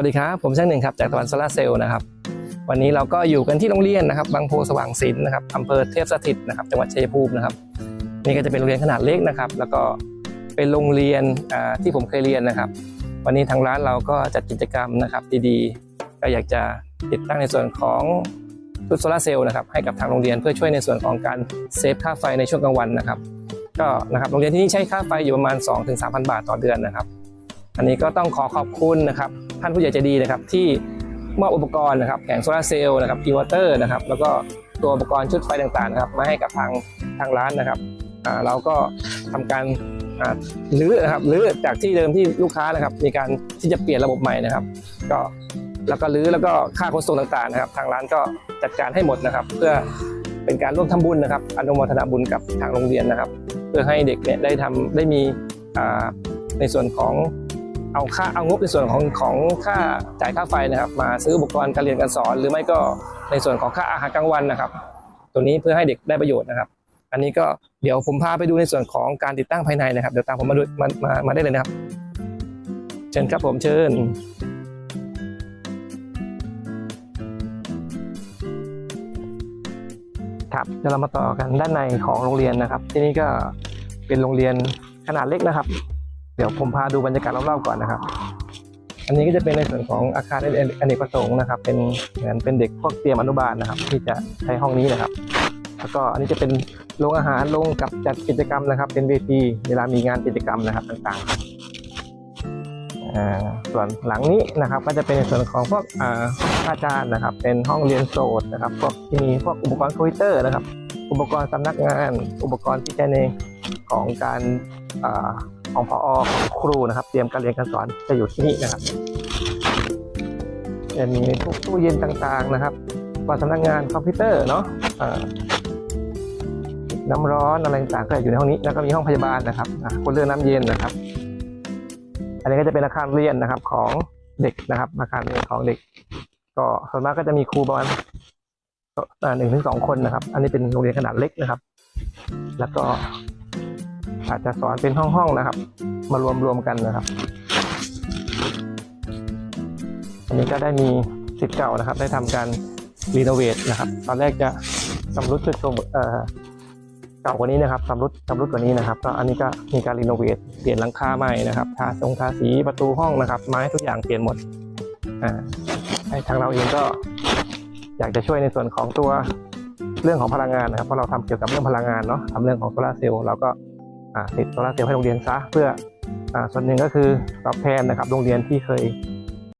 วัสดีครับ ผมช่างหนึ่งครับ จากตะวันโซลาเซลล์นะครับ วันนี้เราก็อยู่กันที่โรงเรียนนะครับ บางโพสว่างศิลป์นะครับอำเภอเทพสถิตนะครับ จังหวัดชัยภูมินะครับ นี่ก็จะเป็นโรงเรียนขนาดเล็กนะครับ แล้วก็เป็นโรงเรียนที่ผมเคยเรียนนะครับ วันนี้ทางร้านเราก็จัดกิจกรรมนะครับ ดีๆ ก็อยากจะติดตั้งในส่วนของชุดโซลาเซลล์นะครับ ให้กับทางโรงเรียนเพื่อช่วยในส่วนของการเซฟค่าไฟในช่วงกลางวันนะครับ ก็นะครับ โรงเรียนที่นี่ใช้ค่าไฟอยู่ประมาณ 2-3,000 บาทต่อเดือนนะครับ อันนี้ก็ต้องขอขอบคุณนะครับท่านผู้ใหญ่ใจดีนะครับที่มอบอุปกรณ์นะครับแผงโซลาเซลล์นะครับอินเวอร์เตอร์นะครับแล้วก็ตัวอุปกรณ์ชุดไฟต่างๆนะครับมาให้กับทางทางร้านนะครับเราก็ทำการรื้อนะครับรื้อจากที่เดิมที่ลูกค้านะครับ มีการที่จะเปลี่ยนระบบใหม่นะครับ ก็แล้วก็รื้อแล้วก็ค่าขนส่งต่างๆนะครับ ทางร้านก็จัดการให้หมดนะครับ เพื่อเป็นการร่วมทำบุญนะครับ อนุโมทนาบุญกับทางโรงเรียนนะครับ เพื่อให้เด็กเนี่ยได้ทำได้มีในส่วนของ เอาค่าเอางบในส่วนของของค่าจ่ายค่าไฟนะครับ มาซื้ออุปกรณ์การเรียนการสอน หรือไม่ก็ในส่วนของค่าอาหารกลางวันนะครับ ตัวนี้เพื่อให้เด็กได้ประโยชน์นะครับ อันนี้ก็เดี๋ยวผมพาไปดูในส่วนของการติดตั้งภายในนะครับเดี๋ยวตามผมมาดูมามามาได้เลยนะครับ เชิญครับผมเชิญครับเดี๋ยวเรามาต่อกันด้านในของโรงเรียนนะครับ ที่นี่ก็เป็นโรงเรียนขนาดเล็กนะครับ เดี๋ยวผมพาดูบรรยากาศรอบๆก่อนนะครับ อันนี้ก็จะเป็นในส่วนของอาคารอเนกประสงค์นะครับ เป็นเหมือนเป็นเด็กพวกเตรียมอนุบาลนะครับ ที่จะใช้ห้องนี้นะครับ แล้วก็อันนี้จะเป็นโรงอาหารโรงกับจัดกิจกรรมนะครับ เป็นเวทีเวลามีงานกิจกรรมนะครับต่างๆส่วนหลังนี้นะครับ ก็จะเป็นในส่วนของพวกอาอาจารย์นะครับ เป็นห้องเรียนโสดนะครับพวกที่มีพวกอุปกรณ์คอมพิวเตอร์นะครับ อุปกรณ์สำนักงาน อุปกรณ์ที่ใช้ในของการ ของพอของครูนะครับ เตรียมการเรียนการสอนจะอยู่ที่นี่นะครับจะมีพวกตู้เย็นต่างๆนะครับว่าสำนักงานคอมพิวเตอร์เนาะน้ำร้อนอะไรต่างๆก็อยู่ในห้องนี้แล้วก็มีห้องพยาบาลนะครับคนเรื่องน้ำเย็นนะครับ อันนี้ก็จะเป็นอาคารเรียนนะครับของเด็กนะครับ อาคารเรียนของเด็ก ก็ส่วนมากก็จะมีครูประมาณหนึ่งถึงสองคนนะครับ อันนี้เป็นโรงเรียนขนาดเล็กนะครับ แล้วก็ อาจจะสอนเป็นห้องๆนะครับ มารวมรวมกันนะครับ อันนี้ก็ได้มีสิทธิ์เก่านะครับ ได้ทำการรีโนเวทนะครับ ตอนแรกจะสำรุดจุดตัวเอ่อเก่ากว่านี้นะครับสำรุดสำรุดกว่านี้นะครับก็อันนี้ก็มีการรีโนเวทเปลี่ยนหลังคาใหม่นะครับทาทรงทาสีประตูห้องนะครับ ไม้ทุกอย่างเปลี่ยนหมดอ่าทางเราเองก็อยากจะช่วยในส่วนของตัวเรื่องของพลังงานนะครับเพราะเราทำเกี่ยวกับเรื่องพลังงานเนาะทำเรื่องของโซลาร์เซลล์เราก็ ติดโซลาร์เซลล์ให้โรงเรียนซะเพื่ออ่าส่วนหนึ่งก็คือตอบแทนนะครับโรงเรียนที่เคย